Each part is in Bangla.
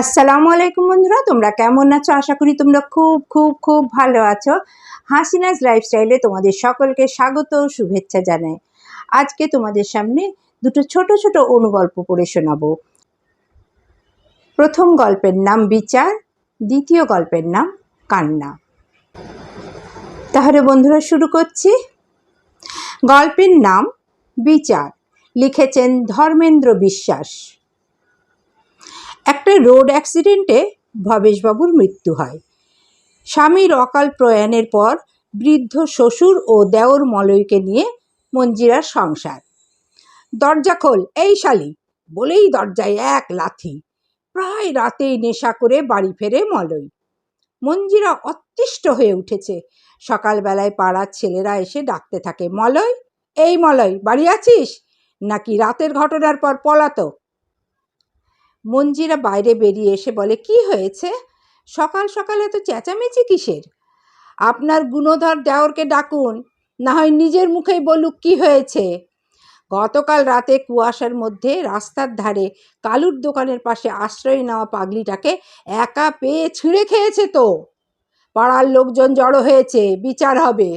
আসসালামু আলাইকুম বন্ধুরা, তোমরা কেমন আছো? আশা করি তোমরা খুব খুব খুব ভালো আছো। হাসিনাজ লাইফস্টাইলে তোমাদের সকলকে স্বাগত শুভেচ্ছা জানাই। আজকে তোমাদের সামনে দুটো ছোট ছোট অনুগল্প পড়ে শোনাবো। প্রথম গল্পের নাম বিচার, দ্বিতীয় গল্পের নাম কান্না। তাহলে বন্ধুরা শুরু করছি। গল্পের নাম বিচার, লিখেছেন ধর্মেন্দ্র বিশ্বাস। রোড অ্যাক্সিডেন্টে ভবেশবাবুর মৃত্যু হয়। স্বামীর অকাল প্রয়াণের পর বৃদ্ধ শ্বশুর ও দেওর মলয়কে নিয়ে মঞ্জিরার সংসার। দরজা খোল, এই শালি। বলেই দরজায় এক লাথি। প্রায় রাতেই নেশা করে বাড়ি ফেরে মলয়। মঞ্জিরা অতিষ্ঠ হয়ে উঠেছে। সকালবেলায় পাড়ার ছেলেরা এসে ডাকতে থাকে, মলয়, এই মলয়, বাড়ি আছিস? নাকি রাতের ঘটনার পর পলাতক? মঞ্জিরা বাইরে বেরিয়ে এসে বলে, কি হয়েছে? সকাল সকাল এত চেঁচামেচি কিসের? আপনার গুণধর দেওরকে ডাকুন, না হয় নিজের মুখেই বলুক কি হয়েছে? গতকাল রাতে কুয়াশার মধ্যে রাস্তার ধারে কালুর দোকানের পাশে আশ্রয় নেওয়া পাগলিটাকে একা পেয়ে ছিঁড়ে খেয়েছে তো। পাড়ার লোকজন জড়ো হয়েছে, বিচার হবে।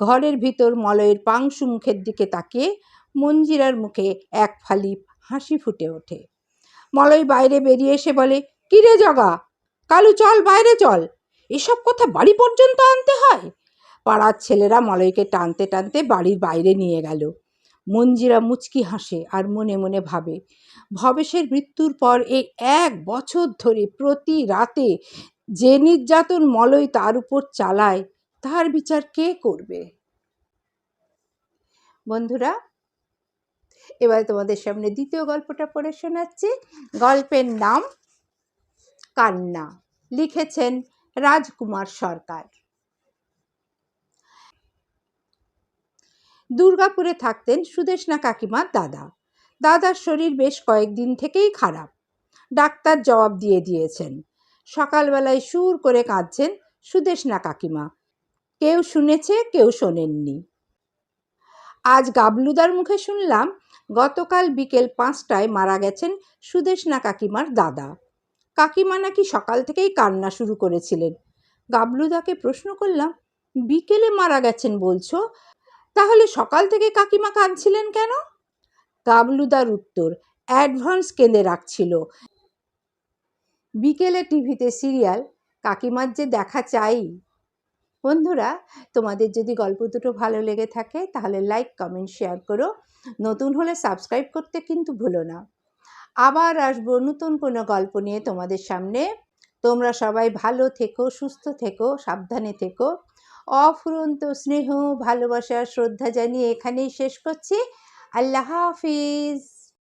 ঘরের ভিতর মলয়ের পাংশু মুখের দিকে তাকিয়ে মঞ্জিরার মুখে এক ফালি হাসি ফুটে ওঠে। মলয় বাইরে বেরিয়ে এসে বলে কিরে জগা? কালু চল, বাইরে চল। এসব কথা বাড়ি পর্যন্ত আনতে হয়? পাড়ার ছেলেরা মলয়কে টানতে টানতে বাড়ির বাইরে নিয়ে গেল। মঞ্জিরা মুচকি হাসে আর মনে মনে ভাবে, ভবেশের মৃত্যুর পর এই এক বছর ধরে প্রতি রাতে যে নির্যাতন মলয় তার উপর চালায়, তার বিচার কে করবে? বন্ধুরা এবার তোমাদের সামনে দ্বিতীয় গল্পটা পড়ে শোনাচ্ছি। গল্পের নাম কান্না। লিখেছেন রাজকুমার সরকার। দুর্গাপুরে থাকতেন সুদেশনা কাকিমার দাদা। দাদার শরীর বেশ কয়েকদিন থেকেই খারাপ। ডাক্তার জবাব দিয়ে দিয়েছেন। সকালবেলায় সুর করে কাঁদছেন সুদেশনা কাকিমা। কেউ শুনেছে, কেউ শোনেননি। আজ গাবলুদার মুখে শুনলাম, গতকাল বিকেল পাঁচটায় মারা গেছেন সুদেশনা কাকিমার দাদা। কাকিমা নাকি সকাল থেকেই কান্না শুরু করেছিলেন। গাবলুদাকে প্রশ্ন করলাম, বিকেলে মারা গেছেন বলছো? তাহলে সকাল থেকে কাকিমা কাঁদছিলেন কেন? গাবলুদার উত্তর, অ্যাডভান্স কেঁদে রাখছিল। বিকেলে টিভিতে সিরিয়াল, কাকিমার যে দেখা চাই। বন্ধুরা, তোমাদের যদি গল্প দুটো ভালো লেগে থাকে, তাহলে লাইক কমেন্ট শেয়ার করো। নতুন হলে সাবস্ক্রাইব করতে কিন্তু ভুলো না। আবার আসব নতুন কোনো গল্প নিয়ে তোমাদের সামনে। তোমরা সবাই ভালো থেকো, সুস্থ থেকো, সাবধানে থেকো। অফুরন্ত স্নেহ, ভালোবাসা, শ্রদ্ধা জানিয়ে এখানেই শেষ করছি। আল্লাহ হাফিজ।